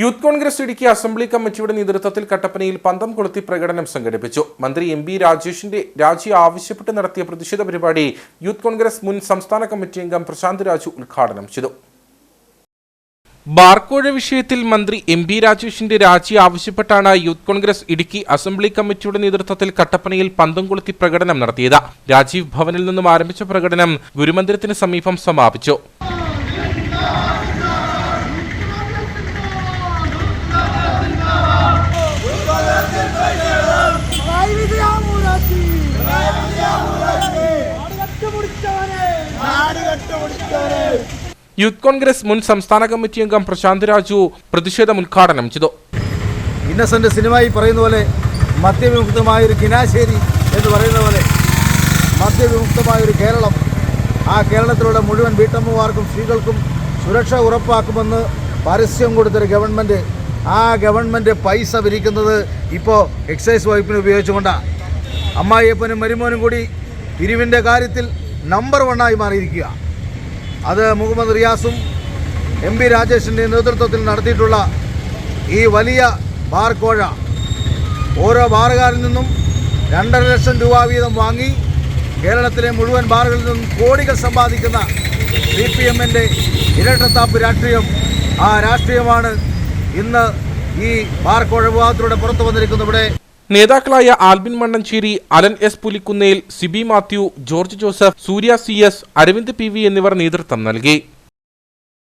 Youth Congress Idukki assembly കമ്മിറ്റിയുടെ നേതൃത്വത്തിൽ കട്ടപ്പനയിൽ പന്തം കൊളുത്തി പ്രകടനം സംഘടിപ്പിച്ചു. മന്ത്രി എം ബി രാജേഷിന്റെ രാജി ആവശ്യപ്പെട്ട് നടത്തിയ പ്രതിഷേധ പരിപാടി യൂത്ത് കോൺഗ്രസ് മുൻ സംസ്ഥാന കമ്മിറ്റി അംഗം പ്രശാന്ത് രാജു ഉദ്ഘാടനം ചെയ്തു. ബാർക്കോഴ വിഷയത്തിൽ മന്ത്രി എം ബി രാജേഷിന്റെ രാജി ആവശ്യപ്പെട്ടാണ് യൂത്ത് കോൺഗ്രസ് ഇടുക്കി അസംബ്ലി കമ്മിറ്റിയുടെ നേതൃത്വത്തിൽ കട്ടപ്പനയിൽ പന്തം കൊളുത്തി പ്രകടനം നടത്തിയത്. രാജീവ് ഭവനിൽ നിന്നും ആരംഭിച്ച പ്രകടനം ഗുരുമന്ദിരത്തിന് സമീപം സമാപിച്ചു. യൂത്ത് കോൺഗ്രസ് മുൻ സംസ്ഥാന കമ്മിറ്റി അംഗം പ്രശാന്ത് രാജു പ്രതിഷേധം ഉദ്ഘാടനം ചെയ്തു. ഇന്നസെന്റ് സിനിമയിൽ പറയുന്ന പോലെ മദ്യവിമുക്തമായ ഒരു കിനാശേരി എന്ന് പറയുന്ന പോലെ മദ്യവിമുക്തമായ ഒരു കേരളം. ആ കേരളത്തിലൂടെ മുഴുവൻ വീട്ടമ്മമാർക്കും സ്ത്രീകൾക്കും സുരക്ഷ ഉറപ്പാക്കുമെന്ന് പരസ്യം കൊടുത്തൊരു ഗവൺമെന്റ് ആ ഗവൺമെന്റ് പൈസ വിരിക്കുന്നത് ഇപ്പോൾ എക്സൈസ് വകുപ്പിന് ഉപയോഗിച്ചുകൊണ്ടാണ് അമ്മായിയപ്പനും മരുമോനും കൂടി പിരിവിന്റെ കാര്യത്തിൽ നമ്പർ വണ്ണായി മാറിയിരിക്കുക അത് മുഹമ്മദ് റിയാസും എം പി രാജേഷിന്റെ നേതൃത്വത്തിൽ നടത്തിയിട്ടുള്ള ഈ വലിയ ബാർ കോഴ. ഓരോ ബാറുകാരിൽ നിന്നും രണ്ടര ലക്ഷം രൂപ വീതം വാങ്ങി കേരളത്തിലെ മുഴുവൻ ബാറുകളിൽ നിന്നും കോടികൾ സമ്പാദിക്കുന്ന സി പി എമ്മിന്റെ ഇരട്ടത്താപ്പ് രാഷ്ട്രീയം ആ രാഷ്ട്രീയമാണ് ഇന്ന് ഈ ബാർ കോഴ വിവാഹത്തിലൂടെ പുറത്തു വന്നിരിക്കുന്നത് ഇവിടെ. നേതാക്കളായ Albin Mannancheri Alan S Pulikkunnel Siby Mathew George Joseph Surya C S Aravind P V എന്നിവർ നേതൃത്വം നൽകി.